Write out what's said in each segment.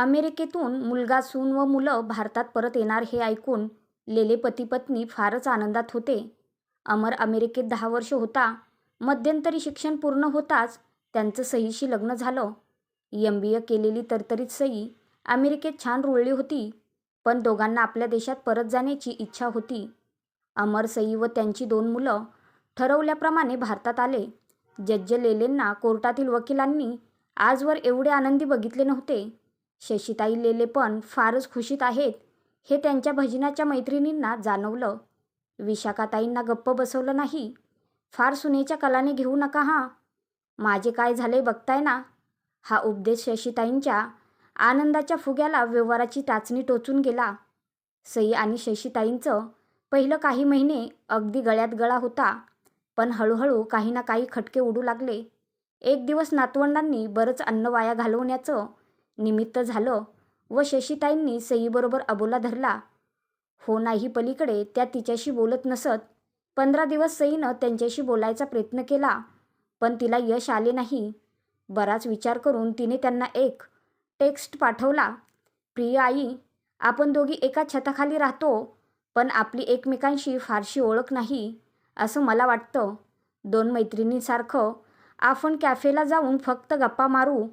अमेरिकेतून मुलगा सून व मुलं भारतात परत येणार हे ऐकून लेले पती पत्नी फारच आनंदात होते. अमर अमेरिकेत दहा वर्ष होता. मध्यंतरी शिक्षण पूर्ण होताच त्यांचं सईशी लग्न झालं. एम. बी. ए. केलेली तरतरीत सई अमेरिकेत छान रुळली होती. पण दोघांना आपल्या देशात परत जाण्याची इच्छा होती. अमर, सई व त्यांची दोन मुलं ठरवल्याप्रमाणे भारतात आले. जज्ज लेलेंना कोर्टातील वकिलांनी आजवर एवढे आनंदी बघितले नव्हते. शशीताई लेले पण फारच खुशीत आहेत हे त्यांच्या भजनाच्या मैत्रिणींना जाणवलं. विशाखाताईंना गप्प बसवलं नाही. फार सुनेच्या कलाने घेऊ नका हां. माझे काय झाले बघताय ना. हा उपदेश शशीताईंच्या आनंदाच्या फुग्याला व्यवहाराची टाचणी टोचून गेला. सई आणि शशीताईंचं पहिलं काही महिने अगदी गळ्यात गळा होता. पण हळूहळू काही ना काही खटके उडू लागले. एक दिवस नातवंडांनी बरंच अन्न वाया घालवण्याचं निमित्त झालं व शशीताईंनी सईबरोबर अबोला धरला. हो नाही पलीकडे त्या तिच्याशी बोलत नसत. पंधरा दिवस सईनं त्यांच्याशी बोलायचा प्रयत्न केला. पण तिला यश आले नाही. बराच विचार करून तिने त्यांना एक टेक्स्ट पाठवला. प्रिय आई, आपण दोघी एका छताखाली राहतो पण आपली एकमेकांशी फारशी ओळख नाही असं मला वाटतं. दोन मैत्रिणींसारखं आपण कॅफेला जाऊन फक्त गप्पा मारू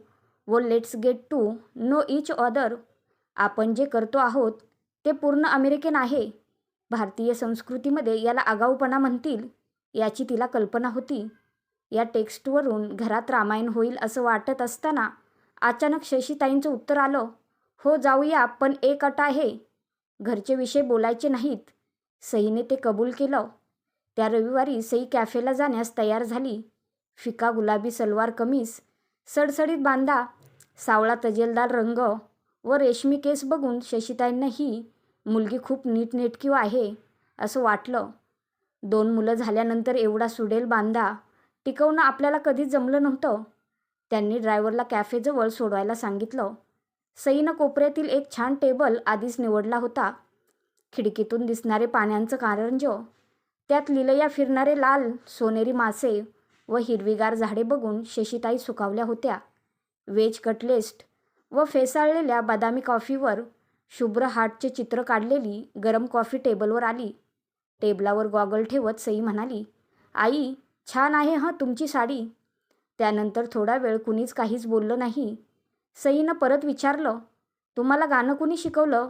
व let's get to know each other आपण जे करतो आहोत ते पूर्ण अमेरिकन आहे. भारतीय संस्कृतीमध्ये याला आगाऊपणा म्हणतील याची तिला कल्पना होती. या टेक्स्टवरून घरात रामायण होईल असं वाटत असताना अचानक शशीताईंचं उत्तर आलं. हो जाऊया पण एक अट आहे. घरचे विषय बोलायचे नाहीत. सईने ते कबूल केलं. त्या रविवारी सई कॅफेला जाण्यास तयार झाली. फिका गुलाबी सलवार कमीज, सडसडीत बांधा, सावळा तजेलदार रंग व रेशमी केस बघून शशीताईंना ही मुलगी खूप नीटनेटकी आहे असं वाटलं. दोन मुलं झाल्यानंतर एवढा सुडेल बांधा टिकवणं आपल्याला कधीच जमलं नव्हतं. त्यांनी ड्रायव्हरला कॅफेजवळ सोडवायला सांगितलं. सईनं कोपऱ्यातील एक छान टेबल आधीच निवडला होता. खिडकीतून दिसणारे पाण्यांचं कारंज त्यात लिलया फिरणारे लाल सोनेरी मासे व हिरवीगार झाडे बघून शशीताई सुखावल्या होत्या. वेज कटलेस्ट व फेसाळलेल्या बदामी कॉफीवर शुभ्र हार्टचे चित्र काढलेली गरम कॉफी टेबलवर आली. टेबलावर गॉगल ठेवत सई म्हणाली, आई, छान आहे हं तुमची साडी. त्यानंतर थोडा वेळ कुणीच काहीच बोललं नाही. सईनं परत विचारलं, तुम्हाला गाणं कुणी शिकवलं?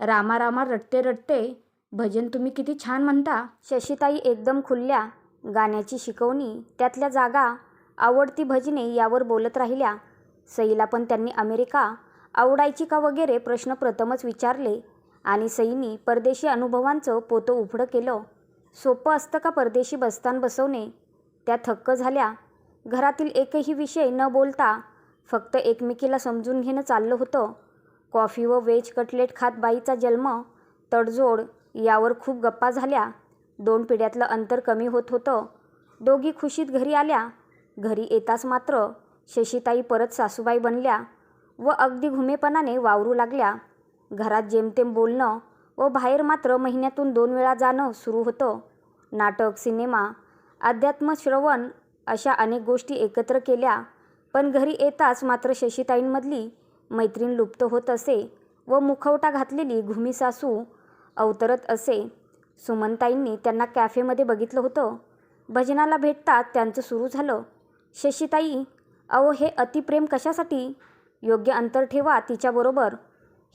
रामा रामा रटते रटते भजन तुम्ही किती छान म्हणता. शशीताई एकदम खुलल्या. गाण्याची शिकवणी, त्यातल्या जागा, आवडती भजने यावर बोलत राहिल्या. सईला पण त्यांनी अमेरिका आवडायची का वगैरे प्रश्न प्रथमच विचारले आणि सईनी परदेशी अनुभवांचं पोतं उघडं केलं. सोपं असतं का परदेशी बस्तान बसवणे? त्या थक्क झाल्या. घरातील एकही विषय न बोलता फक्त एकमेकीला समजून घेणं चाललं होतं. कॉफी व वेज कटलेट खात बाईचा जन्म, तडजोड यावर खूप गप्पा झाल्या. दोन पिढ्यातलं अंतर कमी होत होतं. दोघी खुशीत घरी आल्या. घरी येताच मात्र शशीताई परत सासूबाई बनल्या व अगदी घुमेपणाने वावरू लागल्या. घरात जेमतेम बोलणं व बाहेर मात्र महिन्यातून दोन वेळा जाणं सुरू होतं. नाटक, सिनेमा, अध्यात्म श्रवण अशा अनेक गोष्टी एकत्र केल्या पण घरी येताच मात्र शशीताईंमधली मैत्रीण लुप्त होत असे व मुखवटा घातलेली घुमी सासू अवतरत असे. सुमनताईंनी त्यांना कॅफेमध्ये बघितलं होतं. भजनाला भेटतात त्यांचं सुरू झालं, शशीताई, अहो हे अतिप्रेम कशासाठी? योग्य अंतर ठेवा तिच्याबरोबर.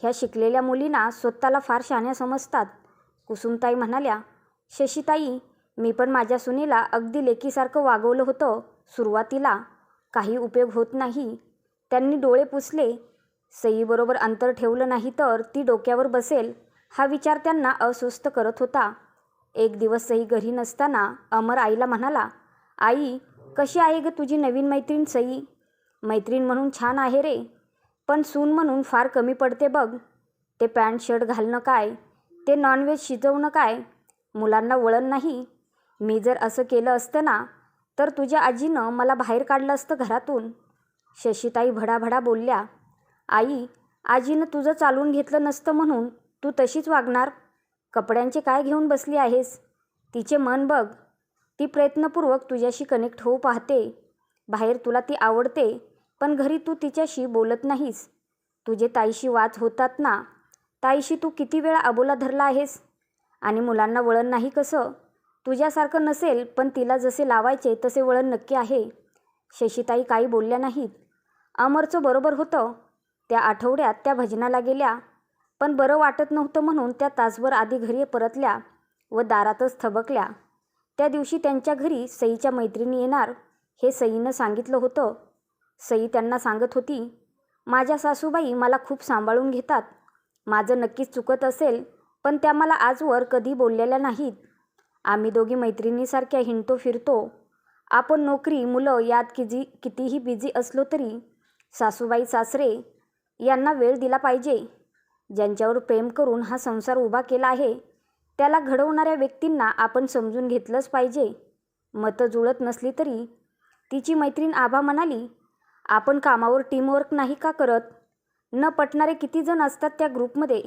ह्या शिकलेल्या मुलींना स्वतःला फार शहाण्या समजतात. कुसुमताई म्हणाल्या, शशीताई, मी पण माझ्या सुनेला अगदी लेकीसारखं वागवलं होतं सुरुवातीला. काही उपयोग होत नाही. त्यांनी डोळे पुसले. सईबरोबर अंतर ठेवलं नाही तर ती डोक्यावर बसेल हा विचार त्यांना अस्वस्थ करत होता. एक दिवस सई घरी नसताना अमर आईला म्हणाला, आई, कशी आहे गं तुझी नवीन मैत्रीण सई? मैत्रीण म्हणून छान आहे रे, पण सून म्हणून फार कमी पडते बघ. ते पॅन्ट शर्ट घालणं काय, ते नॉनव्हेज शिजवणं काय, मुलांना वळण नाही. मी जर असं केलं असतं ना तर तुझ्या आजीनं मला बाहेर काढलं असतं घरातून. शशीताई भडाभडा बोलल्या, आई, आजीनं तुझं चालून घेतलं नसतं म्हणून तू तशीच वागणार? कपड्यांचे काय घेऊन बसली आहेस? तिचे मन बघ. ती प्रयत्नपूर्वक तुझ्याशी कनेक्ट होऊ पाहते. बाहेर तुला ती आवडते पण घरी तू तिच्याशी बोलत नाहीस. तुझे ताईशी वाद होतात ना? ताईशी तू किती वेळा अबोला धरला आहेस? आणि मुलांना वळण नाही कसं? तुझ्यासारखं नसेल पण तिला जसे लावायचे तसे वळण नक्की आहे. शशीताई काही बोलल्या नाहीत. अमरचं बरोबर होतं. त्या आठवड्यात त्या भजनाला गेल्या. पण बरं वाटत नव्हतं म्हणून त्या तासभर आधी घरी परतल्या व दारातच थबकल्या. त्या दिवशी त्यांच्या घरी सईच्या मैत्रिणी येणार हे सईनं सांगितलं होतं. सई त्यांना सांगत होती माझ्या सासूबाई मला खूप सांभाळून घेतात. माझं नक्कीच चुकत असेल पण त्या मला आजवर कधी बोललेल्या नाहीत. आम्ही दोघी मैत्रिणीसारख्या हिंडतो फिरतो. आपण नोकरी मुलं यात किजी कितीही बिझी असलो तरी सासूबाई सासरे यांना वेळ दिला पाहिजे. ज्यांच्यावर प्रेम करून हा संसार उभा केला आहे त्याला घडवणाऱ्या व्यक्तींना आपण समजून घेतलंच पाहिजे. मतं जुळत नसली तरी. तिची मैत्रीण आभा म्हणाली आपण कामावर टीमवर्क नाही का करत? न पटणारे किती जण असतात त्या ग्रुपमध्ये?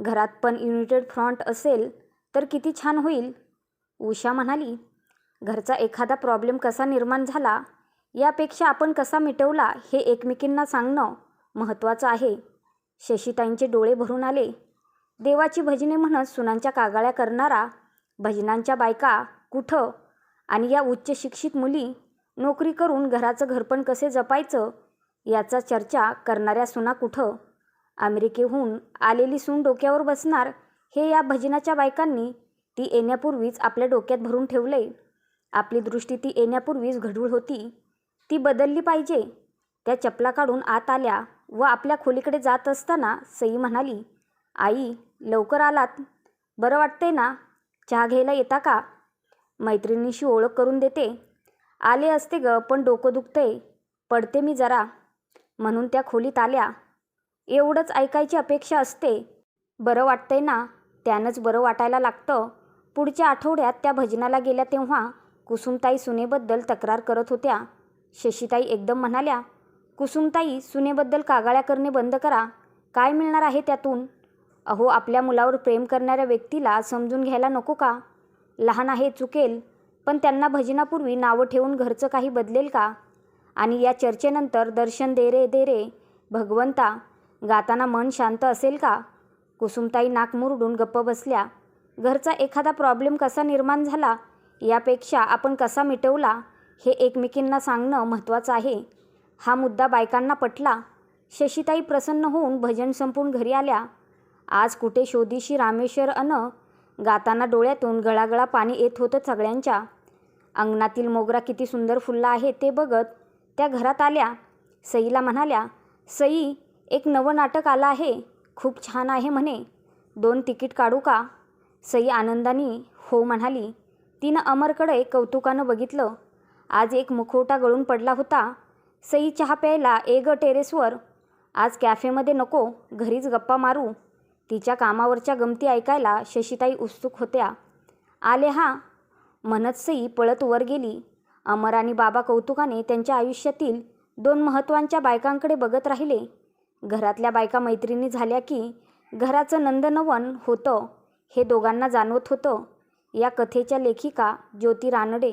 घरात पण युनिटेड फ्रंट असेल तर किती छान होईल. उषा म्हणाली घरचा एखादा प्रॉब्लेम कसा निर्माण झाला? यापेक्षा आपण कसा मिटवला हे एकमेकींना सांगणं महत्त्वाचं आहे. शशीताईंचे डोळे भरून आले. देवाची भजने म्हणत सुनांच्या कागाळ्या करणारा भजनांच्या बायका कुठं आणि या उच्च शिक्षित मुली नोकरी करून घराचं घरपण कसे जपायचं याचा चर्चा करणाऱ्या सुना कुठं? अमेरिकेहून आलेली सून डोक्यावर बसणार हे या भजनाच्या बायकांनी ती येण्यापूर्वीच आपल्या डोक्यात भरून ठेवले. आपली दृष्टी ती येण्यापूर्वीच घडूळ होती. ती बदलली पाहिजे. त्या चपला काढून आत आल्या व आपल्या खोलीकडे जात असताना सई म्हणाली आई लवकर आलात? बरं वाटते ना? चहा घ्यायला येता का? मैत्रिणीशी ओळख करून देते. आले असते ग पण डोकं दुखतंय. पडते मी जरा. म्हणून त्या खोलीत आल्या. एवढंच ऐकायची अपेक्षा असते. बरं वाटतंय ना? त्यानंच बरं वाटायला लागतं. पुढच्या आठवड्यात त्या भजनाला गेल्या तेव्हा कुसुमताई सुनेबद्दल तक्रार करत होत्या. शशीताई एकदम म्हणाल्या कुसुमताई सुनेबद्दल कागाळ्या करणे बंद करा. काय मिळणार आहे त्यातून? अहो आपल्या मुलावर प्रेम करणाऱ्या व्यक्तीला समजून घ्यायला नको का? लहान आहे चुकेल पण त्यांना भजनापूर्वी नावं ठेवून घरचं काही बदलेल का? आणि या चर्चेनंतर दर्शन दे रे दे रे भगवंता गाताना मन शांत असेल का? कुसुमताई नाक मुरडून गप्प बसल्या. घरचा एखादा प्रॉब्लेम कसा निर्माण झाला? यापेक्षा आपण कसा मिटवला? हे एकमेकींना सांगणं महत्त्वाचं आहे. हा मुद्दा बायकांना पटला. शशीताई प्रसन्न होऊन भजन संपून घरी आल्या. आज कुठे शोधीशी रामेश्वर अन गाताना डोळ्यातून गळागळा पाणी येत होतं सगळ्यांच्या. अंगणातील मोगरा किती सुंदर फुलला आहे ते बघत त्या घरात आल्या. सईला म्हणाल्या सई एक नवं नाटक आलं आहे. खूप छान आहे म्हणे. दोन तिकीट काढू का? सई आनंदाने हो म्हणाली. तिनं अमरकडे कौतुकानं बघितलं. आज एक मुखवटा गळून पडला होता. सई चहा प्यायला ए ग टेरेसवर आज कॅफेमध्ये नको घरीच गप्पा मारू. तिच्या कामावरच्या गमती ऐकायला शशीताई उत्सुक होत्या. आले हा म्हणत सई पळत वर गेली. अमर आणि बाबा कौतुकाने त्यांच्या आयुष्यातील दोन महत्त्वांच्या बायकांकडे बघत राहिले. घरातल्या बायका मैत्रिणी झाल्या की घराचं नंदनवन होतं हे दोघांना जाणवत होतं. या कथेच्या लेखिका ज्योती रानडे